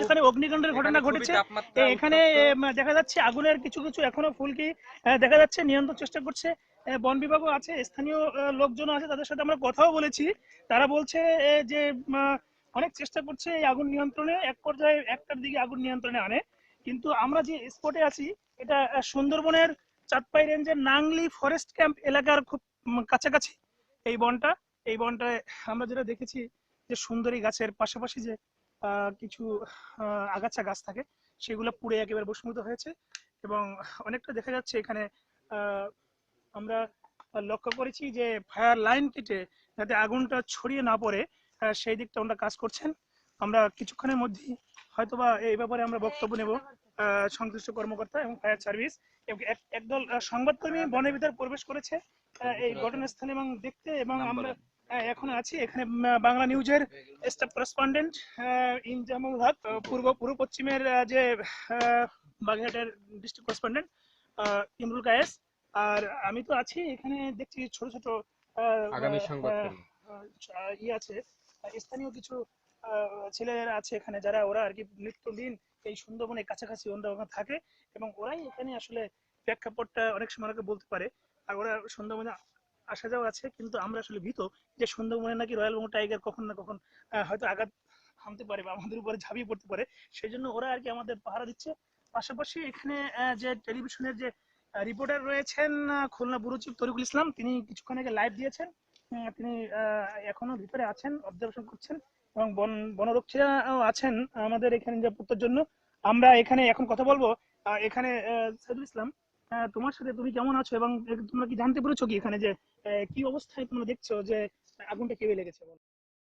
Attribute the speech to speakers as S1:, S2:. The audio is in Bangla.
S1: যেখানে অগ্নিকাণ্ডের ঘটনা ঘটেছে। এখানে দেখা যাচ্ছে আগুনের কিছু কিছু এখনও ফুলকি দেখা যাচ্ছে নিয়ন্ত্রণ চেষ্টা করছে। বন বিভাগও আছে স্থানীয় লোকজন আছে তাদের সাথে আমরা কথাও বলেছি। তারা বলছে যে অনেক চেষ্টা করছে এই আগুন নিয়ন্ত্রণে এক পর্যায়ে একটার দিকে আগুন নিয়ন্ত্রণে আনে। কিন্তু আমরা যে স্পটে আছি এটা সুন্দরবনের চাঁদপাই রেঞ্জের নাংলি ফরেস্ট ক্যাম্প এলাকার খুব কাছাকাছি। এই বনটা এই বনটায় আমরা যেটা দেখেছি যে সুন্দরী গাছের পাশাপাশি যে কিছু আহ, আগাছা গাছ থাকে সেগুলো পুড়ে একেবারে বসমৃত হয়েছে এবং অনেকটা দেখা যাচ্ছে এখানে আহ, আমরা লক্ষ্য করেছি যে ফায়ার লাইন কেটে যাতে আগুনটা ছড়িয়ে না পড়ে সেই দিকটা ওনারা কাজ করছেন। আমরা কিছুক্ষণের মধ্যেই হয়তোবা এই ব্যাপারে আমরা বক্তব্য নেব আহ, সংশ্লিষ্ট কর্মকর্তা এবং ফায়ার সার্ভিস। এবং একদল সংবাদকর্মী বনের ভিতর প্রবেশ করেছে এই ঘটনাস্থলে এবং দেখতে এবং আমরা এখন আছি। এখানে বাংলা নিউজের স্টাফ করেসপন্ডেন্ট ইনজামুল হক পূর্ব পূর্ব পশ্চিমের যে বাগেরহাটের ডিস্ট্রিক্ট করেসপন্ডেন্ট ইমরুল কায়েস। আর আমি তো আছি এখানে দেখছি ছোট ছোট
S2: আগামী
S1: আহ, ইয়ে আছে। স্থানীয় কিছু আহ, ছেলেরা আছে এখানে যারা ওরা আর কি নিত্যদিন এই সুন্দরবনের কাছাকাছি ওখানে থাকে এবং ওরাই এখানে আসলে প্রেক্ষাপটটা অনেক সময় বলতে পারে। আর ওরা সুন্দরবনে আসা যাওয়া আছে, কিন্তু আমরা আসলে ভীত। যে সুন্দরবনে নাকি রয়্যাল বেঙ্গল টাইগার কখন না কখন হয়তো আঘাত হানতে পারে বা আমাদের উপরে ঝাঁপিয়ে পড়তে পারে সেই জন্য ওরা আর কি আমাদের পাহারা দিচ্ছে। পাশাপাশি এখানে যে টেলিভিশনের যে রিপোর্টার রয়েছেন খুলনা ব্যুরো চিফ তরিকুল ইসলাম, তিনি কিছুক্ষণ আগে লাইভ দিয়েছেন। তিনি এখনও ভিতরে আছেন অবজারভেশন করছেন, এবং বন, বনরক্ষীরাও আছেন আমাদের এখানে নিরাপত্তার জন্য। আমরা এখানে এখন কথা বলব এখানে সাইদুল ইসলাম। তোমার সাথে তুমি কেমন আছো এবং তোমরা কি জানতে পেরেছ কি এখানে যে কি অবস্থায় তোমরা দেখছ যে আগুনটা কীভাবে লেগেছে বলো?